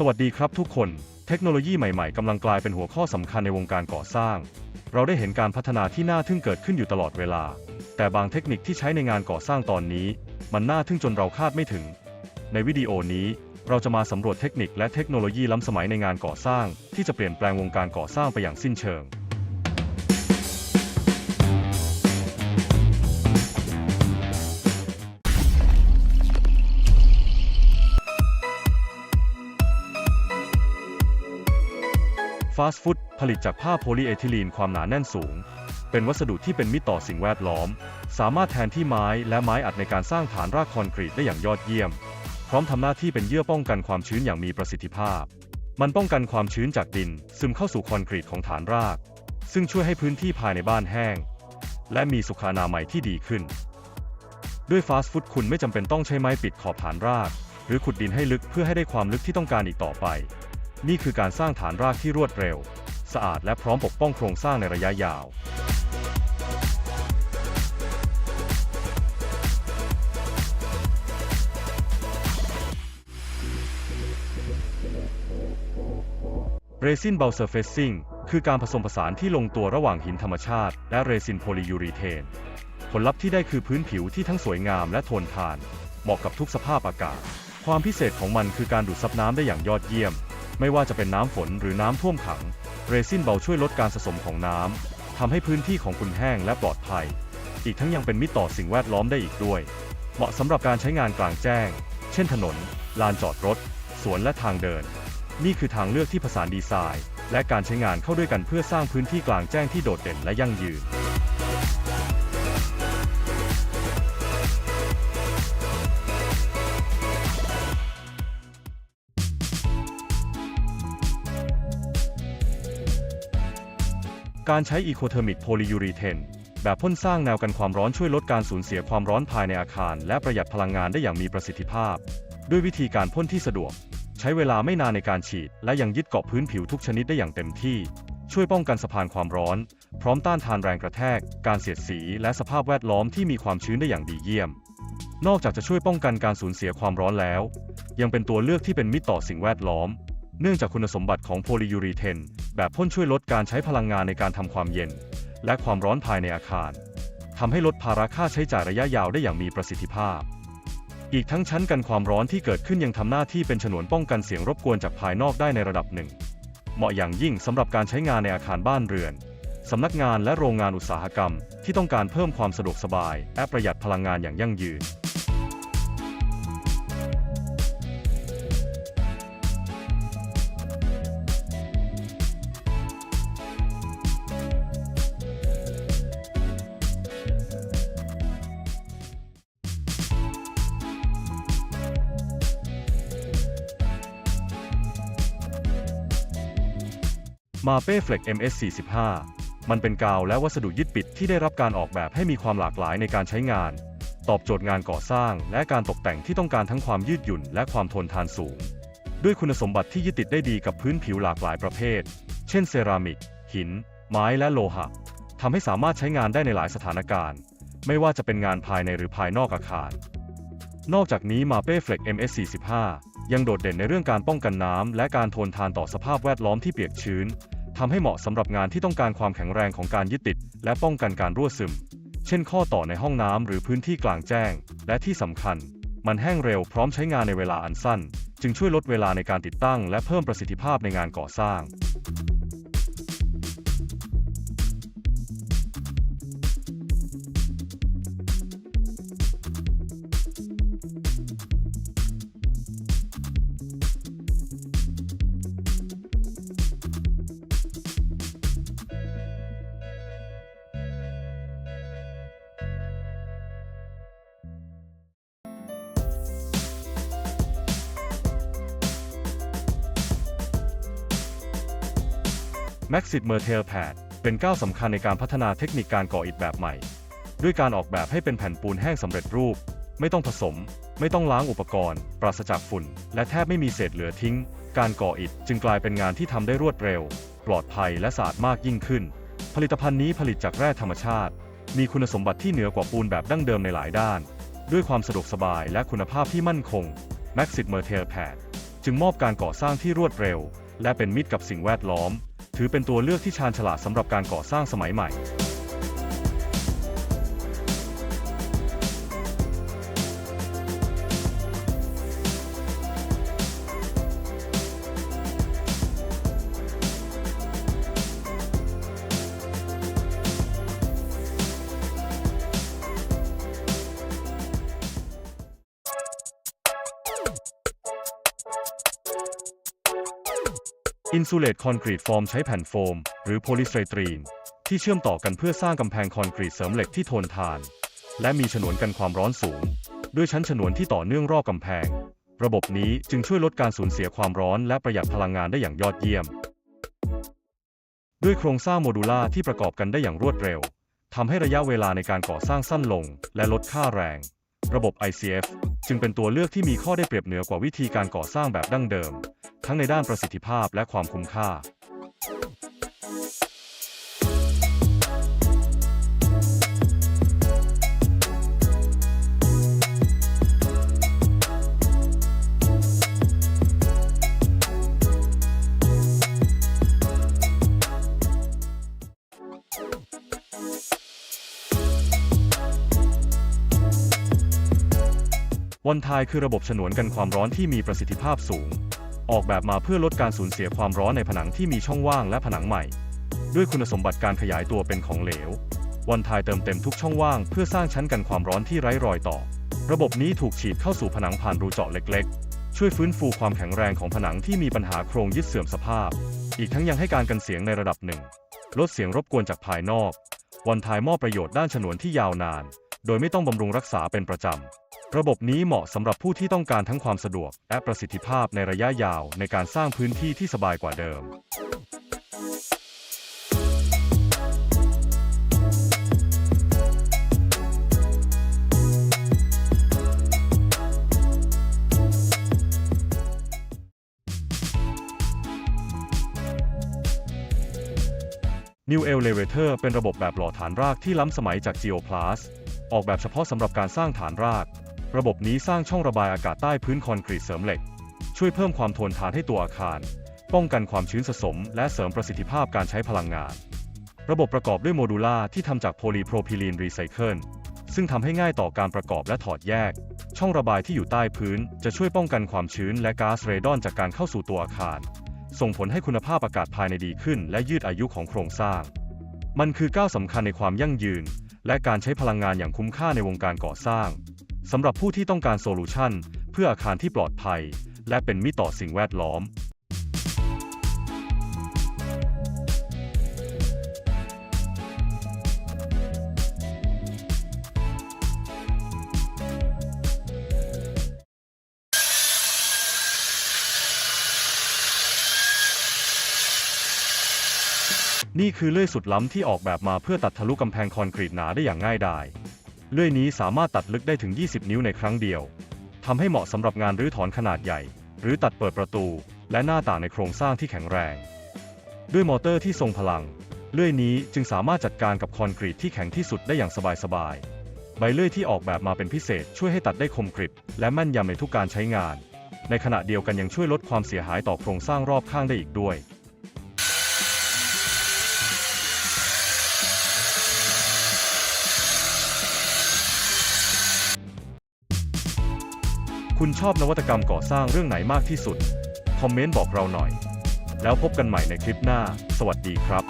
สวัสดีครับทุกคน เทคโนโลยีใหม่ๆกำลังกลายเป็นหัวข้อสำคัญในวงการก่อสร้าง เราได้เห็นการพัฒนาที่น่าทึ่งเกิดขึ้นอยู่ตลอดเวลา แต่บางเทคนิคที่ใช้ในงานก่อสร้างตอนนี้ มันน่าทึ่งจนเราคาดไม่ถึง ในวิดีโอนี้ เราจะมาสำรวจเทคนิคและเทคโนโลยีล้ำสมัยในงานก่อสร้าง ที่จะเปลี่ยนแปลงวงการก่อสร้างไปอย่างสิ้นเชิง ฟาสต์ฟู้ดผลิตจากผ้าโพลีเอทิลีนความหนาแน่นสูง เป็นวัสดุที่เป็นมิตรต่อสิ่งแวดล้อม สามารถแทนที่ไม้และไม้อัดในการสร้างฐานรากคอนกรีตได้อย่างยอดเยี่ยม พร้อมทำหน้าที่เป็นเยื่อป้องกันความชื้นอย่างมีประสิทธิภาพ มันป้องกันความชื้นจากดิน ซึมเข้าสู่คอนกรีตของฐานราก ซึ่งช่วยให้พื้นที่ภายในบ้านแห้ง และมีสุขอนามัยที่ดีขึ้น ด้วยฟาสต์ฟู้ดคุณไม่จำเป็นต้องใช้ไม้ปิดขอบฐานราก หรือขุดดินให้ลึกเพื่อให้ได้ความลึกที่ต้องการอีกต่อไป นี่คือการสร้างฐานรากที่รวดเร็ว สะอาดและพร้อมปกป้องโครงสร้างในระยะยาว เรซินเบลเซอร์เฟซซิ่งคือการผสมผสานที่ลงตัวระหว่างหินธรรมชาติ และเรซินโพลียูรีเทน ผลลัพธ์ที่ได้คือพื้นผิวที่ทั้งสวยงามและทนทาน เหมาะกับทุกสภาพอากาศ ความพิเศษของมันคือการดูดซับน้ำได้อย่างยอดเยี่ยม ไม่ว่าจะเป็นน้ำฝนหรือน้ำท่วมขัง เรซินเบาช่วยลดการสะสมของน้ำทำให้พื้นที่ของคุณแห้งและปลอดภัย อีกทั้งยังเป็นมิตรต่อสิ่งแวดล้อมได้อีกด้วย เหมาะสำหรับการใช้งานกลางแจ้ง เช่นถนน ลานจอดรถ สวนและทางเดิน นี่คือทางเลือกที่ผสานดีไซน์ และการใช้งานเข้าด้วยกันเพื่อสร้างพื้นที่กลางแจ้งที่โดดเด่นและยั่งยืน การใช้อีโคเทอร์มิกโพลียูรีเทนแบบพ่นสร้างแนวกันความร้อนช่วยลดการสูญเสียความร้อนภายในอาคาร และประหยัดพลังงานได้อย่างมีประสิทธิภาพ ด้วยวิธีการพ่นที่สะดวก ใช้เวลาไม่นานในการฉีด และยังยึดเกาะพื้นผิวทุกชนิดได้อย่างเต็มที่ ช่วยป้องกันสะพานความร้อน พร้อมต้านทานแรงกระแทก การเสียดสี และสภาพแวดล้อมที่มีความชื้นได้อย่างดีเยี่ยม นอกจากจะช่วยป้องกันการสูญเสียความร้อนแล้ว ยังเป็นตัวเลือกที่เป็นมิตรต่อสิ่งแวดล้อม เนื่องจากคุณสมบัติของโพลียูรีเทน แบบพ่นช่วยลดการใช้พลังงานในการทำความเย็น และความร้อนภายในอาคารทำให้ลดภาระค่าใช้จ่ายระยะยาวได้อย่างมีประสิทธิภาพ อีกทั้งชั้นกันความร้อนที่เกิดขึ้นยังทำหน้าที่เป็นฉนวนป้องกันเสียงรบกวนจากภายนอกได้ในระดับหนึ่ง เหมาะอย่างยิ่งสำหรับการใช้งานในอาคารบ้านเรือนสำนักงานและโรงงานอุตสาหกรรม ที่ต้องการเพิ่มความสะดวกสบาย และประหยัดพลังงานอย่างยั่งยืน มาเป้เฟล็ก MS45 มันเป็นกาวและวัสดุยึดปิดที่ได้รับการออกแบบให้มีความหลากหลายในการใช้งาน ตอบโจทย์งานก่อสร้างและการตกแต่งที่ต้องการทั้งความยืดหยุ่นและความทนทานสูง ด้วยคุณสมบัติที่ยึดติดได้ดีกับพื้นผิวหลากหลายประเภท เช่นเซรามิก หิน ไม้และโลหะทำให้สามารถใช้งานได้ในหลายสถานการณ์ ไม่ว่าจะเป็นงานภายในหรือภายนอกอาคารนอกจากนี้มาเป้เฟล็ก MS45 ยังโดดเด่นในเรื่องการป้องกันน้ำและการทนทานต่อสภาพแวดล้อมที่เปียกชื้น ทำให้เหมาะสำหรับงานที่ต้องการความแข็งแรงของการยึดติด และป้องกันการรั่วซึม เช่นข้อต่อในห้องน้ำหรือพื้นที่กลางแจ้ง และที่สำคัญ มันแห้งเร็วพร้อมใช้งานในเวลาอันสั้น จึงช่วยลดเวลาในการติดตั้ง และเพิ่มประสิทธิภาพในงานก่อสร้าง Maxit m e r t e l Pad เป็นก้าวสำคัญในการพัฒนาเทคนิคการก่ออิฐแบบใหม่ ด้วยการออกแบบให้เป็นแผ่นปูนแห้งสำเร็จรูป ไม่ต้องผสม ไม่ต้องล้างอุปกรณ์ ปราศจากฝุ่น และแทบไม่มีเศษเหลือทิ้ง การก่ออิฐจึงกลายเป็นงานที่ทำได้รวดเร็ว ปลอดภัยและสะอาดมากยิ่งขึ้น ผลิตภัณฑ์นี้ผลิตจากแร่ธรรมชาติ มีคุณสมบัติที่เหนือกว่าปูนแบบดั้งเดิมในหลายด้าน ด้วยความสะดวกสบายและคุณภาพที่มั่นคง Maxit m e r t e l Pad จึงมอบการก่อสร้างที่รวดเร็ว และเป็นมิตรกับสิ่งแวดล้อม ถือเป็นตัวเลือกที่ชาญฉลาดสำหรับการก่อสร้างสมัยใหม่ อินซูเลตคอนกรีตฟอร์มใช้แผ่นโฟม หรือโพลิสเตรีน ที่เชื่อมต่อกันเพื่อสร้างกำแพงคอนกรีตเสริมเหล็กที่ทนทาน และมีฉนวนกันความร้อนสูง ด้วยชั้นฉนวนที่ต่อเนื่องรอบกำแพง ระบบนี้จึงช่วยลดการสูญเสียความร้อนและประหยัดพลังงานได้อย่างยอดเยี่ยม ด้วยโครงสร้างโมดูล่าที่ประกอบกันได้อย่างรวดเร็วทำให้ระยะเวลาในการก่อสร้างสั้นลง และลดค่าแรง ระบบ ICF จึงเป็นตัวเลือกที่มีข้อได้เปรียบเหนือกว่าวิธีการก่อสร้างแบบดั้งเดิม ทั้งในด้านประสิทธิภาพและความคุ้มค่า วันทายคือระบบฉนวนกันความร้อนที่มีประสิทธิภาพสูง ออกแบบมาเพื่อลดการสูญเสียความร้อนในผนังที่มีช่องว่างและผนังใหม่ ด้วยคุณสมบัติการขยายตัวเป็นของเหลว วันทายเติมเต็มทุกช่องว่างเพื่อสร้างชั้นกันความร้อนที่ไร้รอยต่อ ระบบนี้ถูกฉีดเข้าสู่ผนังผ่านรูเจาะเล็กๆ ช่วยฟื้นฟูความแข็งแรงของผนังที่มีปัญหาโครงยึดเสื่อมสภาพ อีกทั้งยังให้การกันเสียงในระดับหนึ่ง ลดเสียงรบกวนจากภายนอก วันทายมอบประโยชน์ด้านฉนวนที่ยาวนาน โดยไม่ต้องบำรุงรักษาเป็นประจำ ระบบนี้เหมาะสำหรับผู้ที่ต้องการทั้งความสะดวก และประสิทธิภาพในระยะยาวในการสร้างพื้นที่ที่สบายกว่าเดิม New Elevator เป็นระบบแบบหล่อฐานรากที่ล้ำสมัยจาก Geoplast ออกแบบเฉพาะสำหรับการสร้างฐานราก ระบบนี้สร้างช่องระบายอากาศใต้พื้นคอนกรีตเสริมเหล็ก ช่วยเพิ่มความทนทานให้ตัวอาคาร ป้องกันความชื้นสะสม และเสริมประสิทธิภาพการใช้พลังงาน ระบบประกอบด้วยโมดูล่าที่ทำจากโพลีโพรพิลีนรีไซเคิลซึ่งทำให้ง่ายต่อการประกอบและถอดแยก ช่องระบายที่อยู่ใต้พื้น จะช่วยป้องกันความชื้นและก๊าซเรดอนจากการเข้าสู่ตัวอาคาร ส่งผลให้คุณภาพอากาศภายในดีขึ้น และยืดอายุของโครงสร้าง มันคือก้าวสำคัญในความยั่งยืน และการใช้พลังงานอย่างคุ้มค่าในวงการก่อสร้างสำหรับผู้ที่ต้องการโซลูชันเพื่ออาคารที่ปลอดภัย และเป็นมิตรต่อสิ่งแวดล้อม นี่คือเลื่อยสุดล้ำที่ออกแบบมาเพื่อตัดทะลุกำแพงคอนกรีตหนาได้อย่างง่ายดาย เลื่อยนี้สามารถตัดลึกได้ถึง 20 นิ้วในครั้งเดียว ทำให้เหมาะสำหรับงานรื้อถอนขนาดใหญ่ หรือตัดเปิดประตู และหน้าต่างในโครงสร้างที่แข็งแรง ด้วยมอเตอร์ที่ทรงพลัง เลื่อยนี้จึงสามารถจัดการกับคอนกรีตที่แข็งที่สุดได้อย่างสบายๆ ใบเลื่อยที่ออกแบบมาเป็นพิเศษช่วยให้ตัดได้คมกริบ และแม่นยำในทุกการใช้งาน ในขณะเดียวกันยังช่วยลดความเสียหายต่อโครงสร้างรอบข้างได้อีกด้วย คุณชอบนวัตกรรมก่อสร้างเรื่องไหนมากที่สุด คอมเมนต์บอกเราหน่อย แล้วพบกันใหม่ในคลิปหน้า สวัสดีครับ